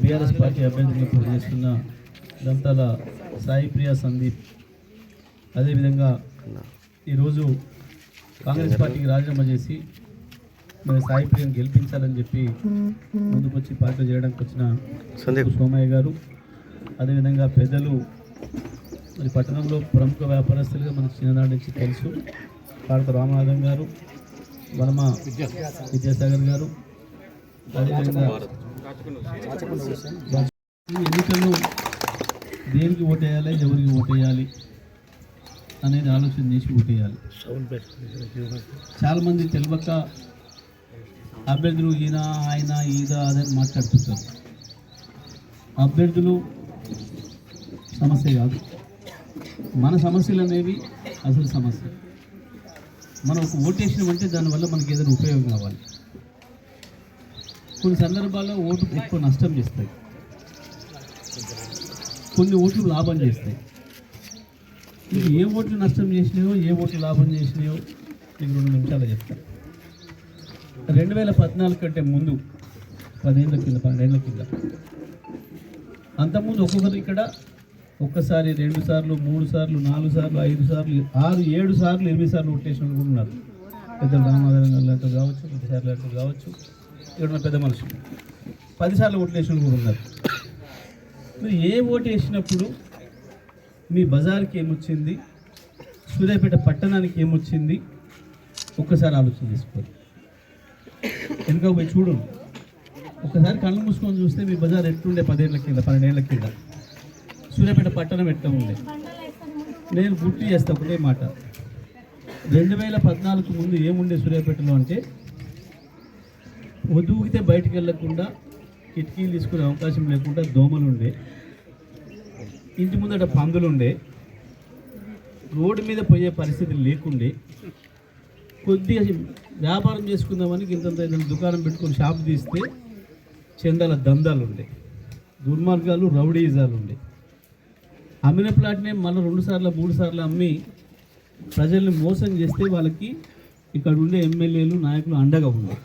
BRS party అభ్యర్థిగా పోటీ చేస్తున్న దంతాల సాయి ప్రియ సందీప్. అదేవిధంగా ఈరోజు కాంగ్రెస్ పార్టీకి రాజీనామా చేసి మరి సాయి ప్రియను గెలిపించాలని చెప్పి ముందుకొచ్చి పార్టీ చేయడానికి వచ్చిన సందీప్. సోమయ్య గారు. అదేవిధంగా పెద్దలు మరి పట్టణంలో ప్రముఖ వ్యాపారస్తులుగా మనకు చిన్ననాటి నుంచి తెలుసు. భారత రామనాథం గారు వనమ విద్యాసాగర్ గారు ఎన్నికల్లో దేనికి ఓటేయాలి ఎవరికి ఓటేయాలి అనేది ఆలోచన చేసి ఓటేయాలి. చాలామంది తెలియక అభ్యర్థులు ఈయన ఆయన ఈద అదని మాట్లాడుతుంటారు. అభ్యర్థులు సమస్య కాదు. మన సమస్యలు అనేవి అసలు సమస్య. మనం ఒక ఓటేసినామంటే దానివల్ల మనకి ఏదైనా ఉపయోగం కావాలి. కొన్ని సందర్భాల్లో ఓటు ఎక్కువ నష్టం చేస్తాయి. కొన్ని ఓట్లు లాభం చేస్తాయి. మీకు ఏ ఓట్లు నష్టం చేసినాయో ఏ ఓట్లు లాభం చేసినాయో నేను రెండు నిమిషాలు చెప్తాను రెండు వేల పద్నాలుగు కంటే ముందు పదేళ్ళ కింద పన్నెండేళ్ళ కింద. అంతకుముందు ఒక్కొక్కరు ఇక్కడ ఒక్కసారి రెండు సార్లు మూడు సార్లు నాలుగు సార్లు ఐదు సార్లు ఆరు ఏడు సార్లు ఎనిమిది సార్లు ఓటేసిన వాళ్ళు కూడా ఉన్నారు. పెద్దలు రామాధరం గారు కావచ్చు కొద్దిసార్లు కావచ్చు. ఇక్కడ పెద్ద మనుషులు పదిసార్లు ఓట్లేసిన కూడా ఉన్నారు. మీరు ఏ ఓటు వేసినప్పుడు మీ బజార్కి ఏమొచ్చింది? సూర్యాపేట పట్టణానికి ఏమొచ్చింది? ఒక్కసారి ఆలోచన చేసుకోండి. వెనుక పోయి చూడు ఒకసారి కళ్ళు మూసుకొని చూస్తే మీ బజార్ ఎట్లుండే పదేళ్ళ కింద పన్నెండేళ్ళ కింద? సూర్యాపేట పట్టణం ఎట్లా ఉండే? నేను గుర్తు చేస్తా ఒకటే మాట. రెండు వేల పద్నాలుగు ముందు ఏముండే సూర్యాపేటలో అంటే వదుగితే బయటికి వెళ్ళకుండా కిటికీలు తీసుకునే అవకాశం లేకుండా దోమలు ఉండే ఇంటి ముందట పందులు ఉండే రోడ్డు మీద పోయే పరిస్థితి లేకుండే. కొద్దిగా వ్యాపారం చేసుకుందామని ఇంతంత ఏదైనా దుకాణం పెట్టుకొని షాప్ తీస్తే చందాల దందాలు ఉండే దుర్మార్గాలు రౌడీజాలు ఉండే అమ్మిన ప్లాట్నే మళ్ళీ రెండు సార్లు మూడు సార్లు అమ్మి ప్రజల్ని మోసం చేస్తే వాళ్ళకి ఇక్కడ ఉండే ఎమ్మెల్యేలు నాయకులు అండగా ఉండే.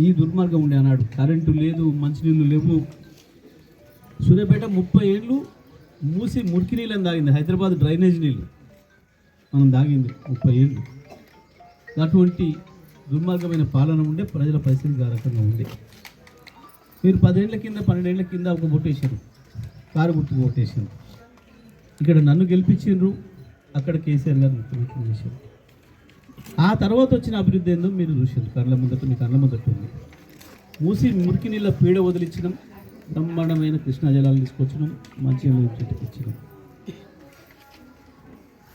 ఈ దుర్మార్గం ఉండే అన్నాడు. కరెంటు లేదు మంచినీళ్ళు లేవు. సూర్యాపేట ముప్పై ఏళ్ళు మూసి మురికి నీళ్ళని తాగింది. హైదరాబాద్ డ్రైనేజ్ నీళ్ళు. మనం తాగింది ముప్పై ఏళ్ళు. అటువంటి దుర్మార్గమైన పాలన ఉండే ప్రజల పరిస్థితి ఆ రకంగా ఉంది. మీరు పదేళ్ళ కింద పన్నెండేళ్ళ కింద ఒక ఓటేసారు కారు గుర్తు ఓటేసారు ఇక్కడ నన్ను గెలిపించిండ్రు. అక్కడ కేసీఆర్ గారు ముఖ్యమంత్రి చేశారు ఆ తర్వాత వచ్చిన అభివృద్ధి ఏందో మీరు చూసింది కళ్ళ ముందట మీ కళ్ళ ముందట ఉంది. మూసి మురికి నీళ్ళ పీడ వదిలించడం బ్రహ్మాండమైన కృష్ణా జలాలు తీసుకొచ్చడం మంచి చెట్టుకు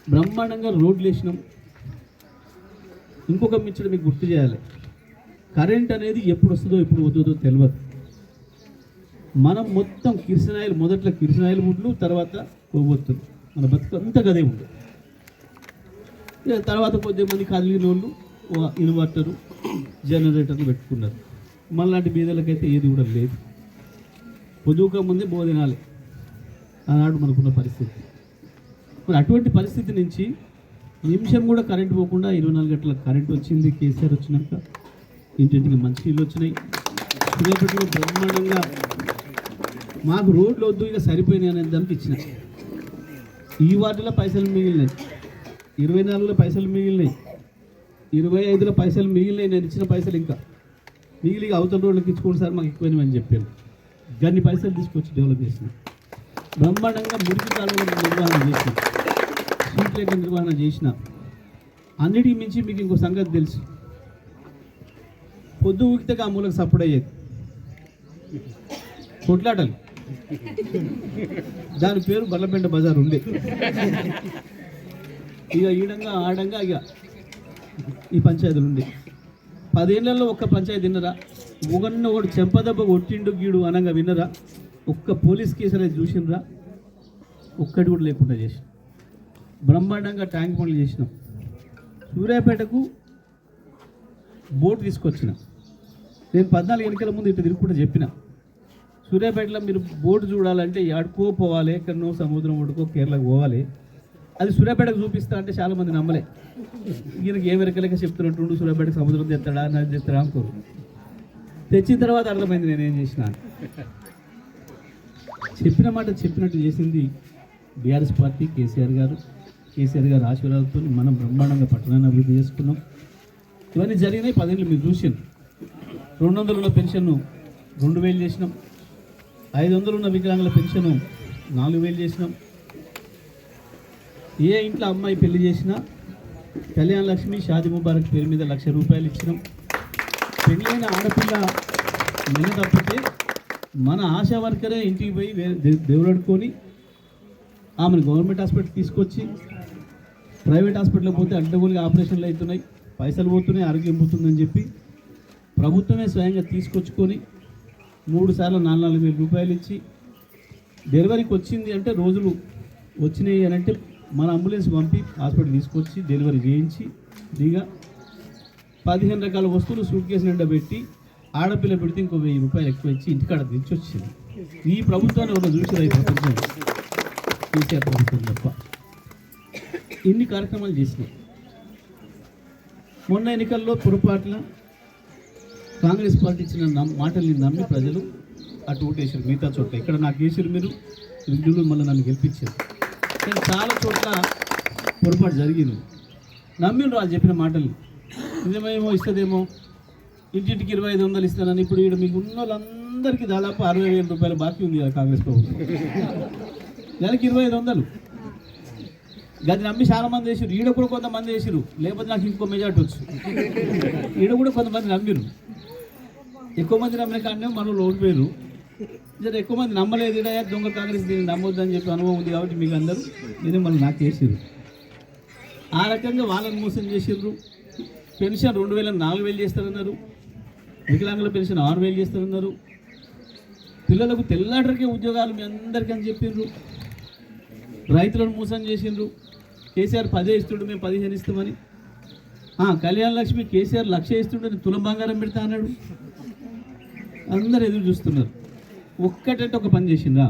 బ్రహ్మాండంగా రోడ్లు వేసినాం. ఇంకొక మిచ్చడం మీకు గుర్తు చేయాలి. కరెంట్ అనేది ఎప్పుడు వస్తుందో ఎప్పుడు వద్దుదో తెలియదు మనం మొత్తం కిరసనాయిలు మొదట్లో కిరసనాయిలు ముడ్లు తర్వాత కొవ్వొత్తులు మన బతుకు అంతా గదే ఉంది తర్వాత కొద్దిమంది కదిలిన వాళ్ళు ఇన్వర్టరు జనరేటర్లు పెట్టుకున్నారు. మళ్ళాంటి బీదలకైతే ఏది కూడా లేదు. పొదువుక ముందే బోధినాలి ఆనాడు మనకున్న పరిస్థితి. మరి అటువంటి పరిస్థితి నుంచి నిమిషం కూడా కరెంట్ పోకుండా ఇరవై నాలుగు గంటల కరెంట్ వచ్చింది కేసీఆర్ వచ్చినాక ఇంటింటికి మంచి నీళ్ళు వచ్చినాయి. సూర్యాపేటలో బ్రహ్మాండంగా మాకు రోడ్లు వద్దు ఇక సరిపోయినాయి అనే దానికి ఇచ్చిన. ఈ వాటిలో పైసలు మిగిలినాయి. ఇరవై నాలుగులో పైసలు మిగిలినాయి. ఇరవై ఐదులో పైసలు మిగిలినాయి. నేను ఇచ్చిన పైసలు ఇంకా మిగిలి అవతల రోడ్లకి ఇచ్చుకోండి సార్ మాకు ఎక్కువైనవి అని చెప్పాను గన్ని పైసలు తీసుకొచ్చి డెవలప్ చేసిన. బ్రహ్మాండంగా మురికి కాలువల నిర్వహణ చేసిన. స్ట్రీట్ నిర్వహణ చేసిన. అన్నిటికి మించి మీకు ఇంకో సంగతి తెలుసు. పొద్దు ఊగితే ఆ మూలకు సపోర్ట్ అయ్యేది. కొట్లాటలు. దాని పేరు బల్లపెంట బజార్ ఉండే. ఇక ఈడంగా ఆడంగా ఇక ఈ పంచాయతీలు ఉండే పదేళ్ళలో ఒక్క పంచాయతీ విన్నరా ఒకన్న ఒకటి చెంపదెబ్బ కొట్టిండు గీడు అనగా విన్నరా ఒక్క పోలీస్ కేసు అనేది చూసినరా ఒక్కటి కూడా లేకుండా చేసిన బ్రహ్మాండంగా ట్యాంక్ పనులు చేసినాం. సూర్యాపేటకు బోట్ తీసుకొచ్చిన. నేను పద్నాలుగు ఎన్నికల ముందు ఇటు తిరుగుకుంటూ చెప్పిన. సూర్యాపేటలో మీరు బోటు చూడాలంటే ఎక్కడికో పోవాలి ఎక్కడనో సముద్రం ఒడుకో కేరళకు పోవాలి. అది సూర్యాపేటకు చూపిస్తా అంటే చాలా మంది నమ్మలే. ఈయనకి ఏ వెరకలేక చెప్తున్నట్టుండు సూర్యాపేటకు సముద్రం తెస్తాడా నది తెస్తాడా అనుకోరు. తెచ్చిన తర్వాత అర్థమైంది నేనేం చేసిన. చెప్పిన మాట చెప్పినట్టు చేసింది బీఆర్ఎస్ పార్టీ కేసీఆర్ గారు. కేసీఆర్ గారు ఆశీర్వాదంతో మనం బ్రహ్మాండంగా పట్టణాన్ని అభివృద్ధి చేసుకున్నాం. ఇవన్నీ జరిగినాయి పదేళ్ళు మీరు చూసాను రెండు వందలు ఉన్న పెన్షన్ను రెండు వేలు చేసినాం. ఐదు వందలు ఉన్న వికలాంగుల పెన్షన్ నాలుగు వేలు చేసినాం. ఏ ఇంట్లో అమ్మాయి పెళ్ళి చేసినా కళ్యాణ లక్ష్మి షాది ముబారక్ పేరు మీద లక్ష రూపాయలు ఇచ్చినాం. పెళ్ళైన ఆడపిల్ల నిన్న తప్పితే మన ఆశా వర్కరే ఇంటికి పోయి దే- దేవుడడుకొని ఆమెను గవర్నమెంట్ హాస్పిటల్ తీసుకొచ్చి ప్రైవేట్ హాస్పిటల్కి పోతే అడ్డగోలుగా ఆపరేషన్లు అవుతున్నాయి. పైసలు పోతున్నాయి ఆరోగ్యం పోతుందని చెప్పి ప్రభుత్వమే స్వయంగా తీసుకొచ్చుకొని మూడు సార్లు నాలుగు నాలుగు వేల రూపాయలు ఇచ్చి డెలివరీకి వచ్చింది అంటే రోజులు వచ్చినాయి అని అంటే మన అంబులెన్స్ పంపి హాస్పిటల్ తీసుకొచ్చి డెలివరీ చేయించి దిగా పదిహేను రకాల వస్తువులు సూట్ కేసు నిండా పెట్టి ఆడపిల్ల పెడితే ఇంకో వెయ్యి రూపాయలు ఎక్కువ ఇచ్చి ఇంటికాడ తెచ్చొచ్చింది ఈ ప్రభుత్వాన్ని ఒక చూసి అయిపోతుంది కేసీఆర్ ప్రభుత్వం తప్ప. ఇన్ని కార్యక్రమాలు చేసినాయి? మొన్న ఎన్నికల్లో పొరపాట్ల కాంగ్రెస్ పార్టీ ఇచ్చిన నమ్- మాటల్ని నమ్మి ప్రజలు అటు ఓటేశారు మిగతా చోట్ల. ఇక్కడ నాకు వేసారు మీరు రెండు మళ్ళీ నన్ను గెలిపించారు. కానీ చాలా చోట్ల పొరపాటు జరిగింది. నమ్మిండ్రు వాళ్ళు చెప్పిన మాటలు. నిజమేమో ఇస్తుందేమో. ఇంటింటికి ఇరవై ఐదు వందలు ఇస్తానని ఇప్పుడు ఇక్కడ మీకు ఉన్న వాళ్ళందరికీ దాదాపు అరవై వేల రూపాయలు బాకీ ఉంది కదా కాంగ్రెస్ ప్రభుత్వం. నెలకి ఇరవై ఐదు వందలు. గది నమ్మి చాలా మంది వేసారు ఈడ కూడా కొంతమంది వేసారు లేకపోతే నాకు ఇంకో మెజార్టీ వచ్చు. ఈడ కూడా కొంతమంది నమ్మిరు ఎక్కువ మంది నమ్మిన కానీ మనలో ఓడిపోయారు జర ఎక్కువ మంది నమ్మలేదు. ఈడ దొంగ కాంగ్రెస్ దీన్ని నమ్మొద్దని చెప్పి అనుభవం ఉంది కాబట్టి మీకు అందరూ నేనే మళ్ళీ నాకు చేసిర్రు. ఆ రకంగా వాళ్ళని మోసం చేసిర్రు. పెన్షన్ రెండు వేల నాలుగు వేలు చేస్తారన్నారు. వికలాంగుల పెన్షన్ ఆరు వేలు చేస్తారన్నారు. పిల్లలకు తెల్లాడరికే ఉద్యోగాలు మీ అందరికీ అని చెప్పిండ్రు రైతులను మోసం చేసిండ్రు కేసీఆర్ పదే ఇస్తుండు మేము పదిహేను ఇస్తామని. కళ్యాణ లక్ష్మి కేసీఆర్ లక్ష ఇస్తుండే తులం బంగారం పెడతా అన్నాడు. అందరు ఎదురు చూస్తున్నారు. ఒక్కటంటే ఒక పని చేసిండ్రా?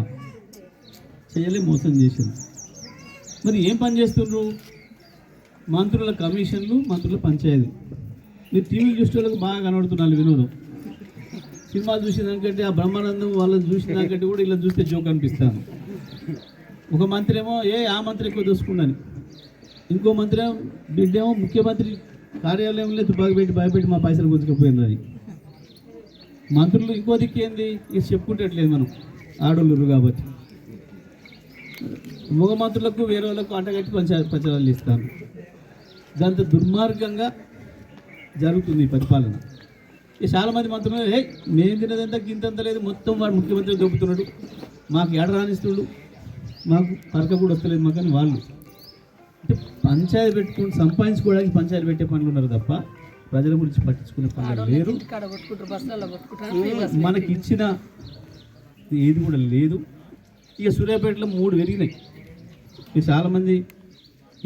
చేయలే మోసం చేసింది మరి ఏం పని చేస్తుండ్రు? మంత్రుల కమిషన్లు మంత్రుల పంచాయతీ. మీరు టీవీ చూసే వాళ్ళకి బాగా కనబడుతున్నారు వినోదం. సినిమా చూసిన దానికంటే ఆ బ్రహ్మానందం వాళ్ళని చూసిన దానికంటే కూడా ఇలా చూస్తే జోక్ అనిపిస్తాను ఒక మంత్రి ఏమో ఏ ఆ మంత్రి ఎక్కువ చూసుకున్నాను ఇంకో మంత్రి ఏమో బిడ్డేమో ముఖ్యమంత్రి కార్యాలయంలో తుపాకి పెట్టి భయపెట్టి మా పైసలు గుంజుకపోయినది మంత్రులు ఇంకో దిక్కేంది ఇది చెప్పుకుంటట్లేదు మనం. ఆడోళ్ళు కాబట్టి. మగ మంత్రులకు వేరే వాళ్ళకు అంటగట్టి పంచ పంచాలు ఇస్తాను దాంతో దుర్మార్గంగా జరుగుతుంది ఈ పరిపాలన. చాలామంది మంత్రులు ఏ మేము తినదంతా గింతంత లేదు మొత్తం వాడు ముఖ్యమంత్రి దొబ్బుతున్నాడు. మాకు ఎడ రాణిస్తుడు మాకు పరక కూడా వస్తలేదు మాకు అని వాళ్ళు. అంటే పంచాయతీ పెట్టుకుని సంపాదించుకోవడానికి పంచాయతీ పెట్టే పనులు ఉన్నారు తప్ప ప్రజల గురించి పట్టించుకునే పనులు లేరు. మనకి ఇచ్చిన ఏది కూడా లేదు. ఇక సూర్యాపేటలో మూడు పెరిగినాయి. ఇక చాలామంది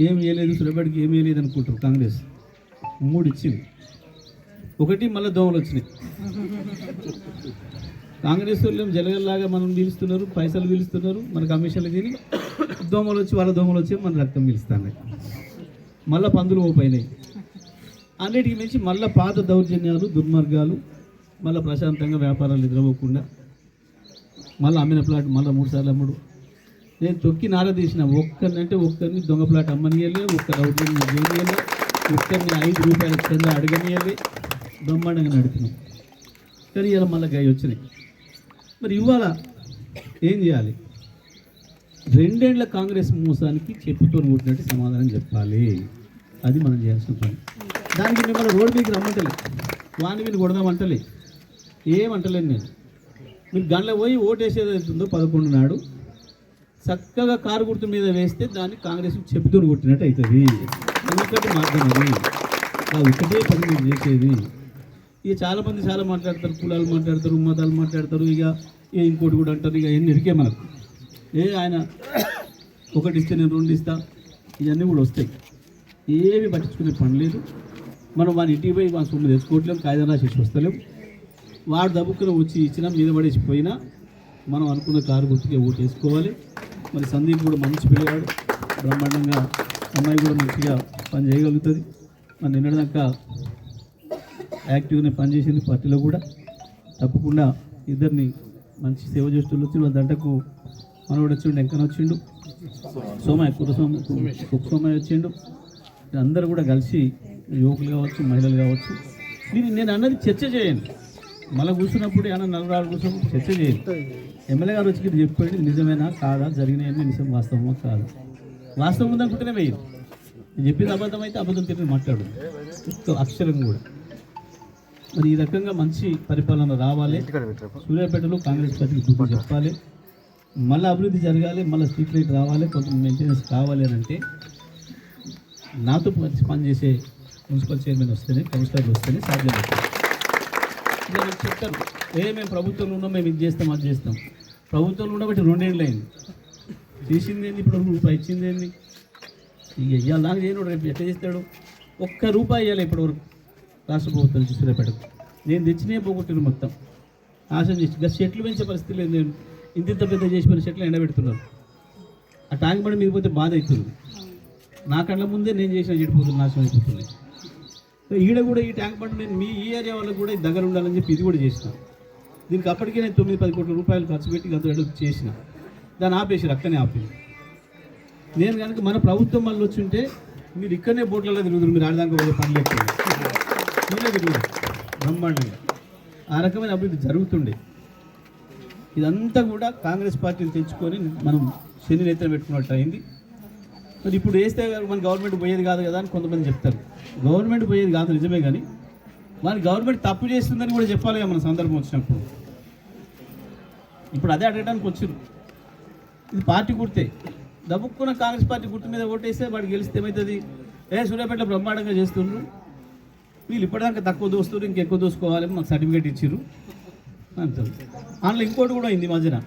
ఏం చేయలేదు సూర్యాపేటకి ఏం చేయలేదు అనుకుంటారు కాంగ్రెస్. మూడు ఇచ్చింది. ఒకటి మళ్ళీ దోమలు వచ్చినాయి. కాంగ్రెస్ వాళ్ళు జలగల్లాగా మనం పీలుస్తున్నారు పైసలు పీలుస్తున్నారు మన కమిషన్లు తిని దోమలు వచ్చి వాళ్ళ దోమలు వచ్చి మన రక్తం పీలుస్తున్నాయి. మళ్ళీ పందులు ఓపోయినాయి అన్నిటికి మించి మళ్ళీ పాత దౌర్జన్యాలు దుర్మార్గాలు మళ్ళీ ప్రశాంతంగా వ్యాపారాలు ఎదురవ్వకుండా మళ్ళీ అమ్మిన ప్లాట్ మళ్ళీ మూడు సార్లు అమ్ముడు. నేను తొక్కి నారదీసిన ఒక్కరినంటే ఒక్కరిని దొంగ ప్లాట్ అమ్మనియలే ఒక్క దౌర్జన్యం చేయనియలే ఒక్కరిని ఐదు రూపాయల కింద అడగనియలే బ్రహ్మాండంగా నడిపినాం. కానీ ఇలా మళ్ళీ గాయ వచ్చినాయి. మరి ఇవాళ ఏం చేయాలి? రెండేళ్ళ కాంగ్రెస్ మోసానికి చెప్పుతో కొట్టినట్టు సమాధానం చెప్పాలి. అది మనం చేయాల్సిన పని. దానికి మిమ్మల్ని రోడ్డు మీకు రమ్మంటలే. వాడిని మీరు కొడదామంటలే. ఏమంటలేను నేను. మీరు గండ్ల పోయి ఓటేసేది అవుతుందో పదకొండు నాడు. చక్కగా కారు గుర్తు మీద వేస్తే దాన్ని కాంగ్రెస్ చెప్పుతో కొట్టినట్టు అవుతుంది. ఎందుకంటే మార్గం అది ఆ ఒకటే పని మీరు చేసేది. ఇక చాలామంది చాలా మాట్లాడతారు కులాలు మాట్లాడతారు మతాలు మాట్లాడతారు. ఇక ఏ ఇంకోటి కూడా అంటారు. ఇక ఎన్ని ఇరికే మనకు. ఏ ఆయన ఒకటి ఇస్తే నేను రెండు ఇస్తా. ఇవన్నీ కూడా వస్తాయి. ఏమి పట్టించుకునే పని లేదు. మనం వాని ఇంటికి పోయి వాని సొమ్ము తెచ్చుకోవట్లేం కాయిదా రాసి వస్తలేం. వాడు దబ్బుకుని వచ్చి ఇచ్చినా మీద పడేసి పోయినా మనం అనుకున్న కారు గుర్తుకే ఓటు వేసుకోవాలి. మరి సందీప్ కూడా మంచి పిల్లగాడు బ్రహ్మాండంగా అమ్మాయి కూడా మంచిగా పని చేయగలుగుతుంది. మరి నిన్నదాకా యాక్టివ్గానే పనిచేసింది పార్టీలో కూడా. తప్పకుండా ఇద్దరిని మంచి సేవ చేస్తున్న వచ్చి వాళ్ళ దంటకు మనవాడు వచ్చిండు ఎంకన వచ్చిండు సోమయ్య కుర సోమ కుక్క సోమయ్య వచ్చిండు. అందరూ కూడా కలిసి యువకులు కావచ్చు మహిళలు కావచ్చు. దీన్ని నేను అన్నది చర్చ చేయండి. మళ్ళీ కూర్చున్నప్పుడు ఏమన్నా నలుగురు కూర్చున్నప్పుడు చర్చ చేయండి. ఎమ్మెల్యే గారు వచ్చి చెప్పండి నిజమేనా కాదా జరిగినాయని నిజం వాస్తవమా కాదు? వాస్తవం ఉందనుకుంటేనే వేయదు నేను చెప్పింది అబద్ధం అయితే అబద్ధం తిరిగి మాట్లాడు. అక్షరం కూడా. మరి ఈ రకంగా మంచి పరిపాలన రావాలి. సూర్యాపేటలో కాంగ్రెస్ పార్టీకి బుద్ధి చెప్పాలి. మళ్ళీ అభివృద్ధి జరగాలి మళ్ళీ స్ట్రీట్ లైట్ రావాలి కొంచెం మెయింటెనెన్స్ కావాలి అని అంటే నాతో పని- పనిచేసే మున్సిపల్ చైర్మన్ వస్తేనే కమిషనర్లు వస్తేనే సాధ్యం అవుతుంది. ఇలా చెప్తారు ఏ మేము ప్రభుత్వంలో ఉన్నాం మేము ఇది చేస్తాం అది చేస్తాం. ప్రభుత్వంలో ఉండబట్టి రెండేళ్ళు అయింది. చేసింది ఏంది ఇప్పుడు రూపాయి ఇచ్చింది ఏంది? ఇక ఇవాళ దాకా చేయను రేపు ఎట్లా చేస్తాడు? ఒక్క రూపాయి ఇవ్వాలి ఇప్పటివరకు వరకు రాష్ట్ర ప్రభుత్వం నుంచి సూర్యాపేటకు నేను తెచ్చినే పోగొట్టిన మొత్తం. నాశనం చేసి ఇంకా చెట్లు పెంచే పరిస్థితి లేదు నేను. ఇంత ఇంత పెద్ద చేసి మన చెట్లు ఎండబెడుతున్నారు. ఆ ట్యాంక్ బండి మీద పోతే బాధ అవుతుంది. నా కళ్ళ ముందే నేను చేసిన చెడిపోతుంది నాశనం అయిపోతుంది సో ఈడ కూడా ఈ ట్యాంక్ బండ్ నేను మీ ఈ ఏరియా వాళ్ళకి కూడా ఇది దగ్గర ఉండాలని చెప్పి ఇది కూడా చేసిన. దీనికి అప్పటికే నేను తొమ్మిది పది కోట్ల రూపాయలు ఖర్చు పెట్టి అంత డెవలప్ చేసిన. దాన్ని ఆపేసి అక్కనే ఆపింది నేను కనుక మన ప్రభుత్వం వాళ్ళు వచ్చి ఉంటే మీరు ఇక్కడనే బోట్లలో తిరుగుతారు మీరు ఆడదానికి వెళ్ళే పని లేకుండా మీరే తిరుగుతారు బ్రహ్మాండంగా. ఆ రకమైన అభివృద్ధి జరుగుతుండే. ఇదంతా కూడా కాంగ్రెస్ పార్టీని తెచ్చుకొని మనం శని నేత్రం పెట్టుకున్నట్టు అయింది. మరి ఇప్పుడు వేస్తే మన గవర్నమెంట్ పోయేది కాదు కదా అని కొంతమంది చెప్తారు. గవర్నమెంట్ పోయేది కాదు నిజమే కానీ మన గవర్నమెంట్ తప్పు చేస్తుందని కూడా చెప్పాలి మన సందర్భం వచ్చినప్పుడు. ఇప్పుడు అదే అడగడానికి వచ్చారు ఇది పార్టీ గుర్తే. దబ్బుక్కున్న కాంగ్రెస్ పార్టీ గుర్తు మీద ఓటేస్తే వాడు గెలిస్తే ఏమవుతుంది ఏ సూర్యాపేట బ్రహ్మాండంగా చేస్తుండ్రు. వీళ్ళు ఇప్పటిదాకా తక్కువ దోస్తున్నారు ఇంకెక్కువ దోసుకోవాలి మాకు సర్టిఫికేట్ ఇచ్చారు అంటారు అందులో ఇంకోటి కూడా అయింది మధ్యన.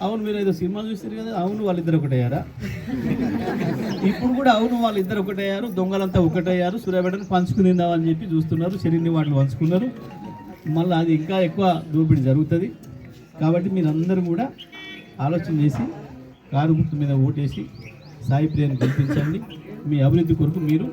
అవును మీరు ఏదో సినిమా చూస్తారు కదా అవును వాళ్ళిద్దరు ఒకటయ్యారా? ఇప్పుడు కూడా అవును వాళ్ళిద్దరు ఒకటయ్యారు దొంగలంతా ఒకటయ్యారు సూర్యాపేటను పంచుకుని తిందామని చెప్పి చూస్తున్నారు శరీరని వాళ్ళు పంచుకున్నారు. మళ్ళీ అది ఇంకా ఎక్కువ దోపిడీ జరుగుతుంది. కాబట్టి మీరందరూ కూడా ఆలోచన చేసి కారు గుర్తు మీద ఓటేసి సాయి ప్రియని కల్పించండి మీ అభివృద్ధి కొరకు మీరు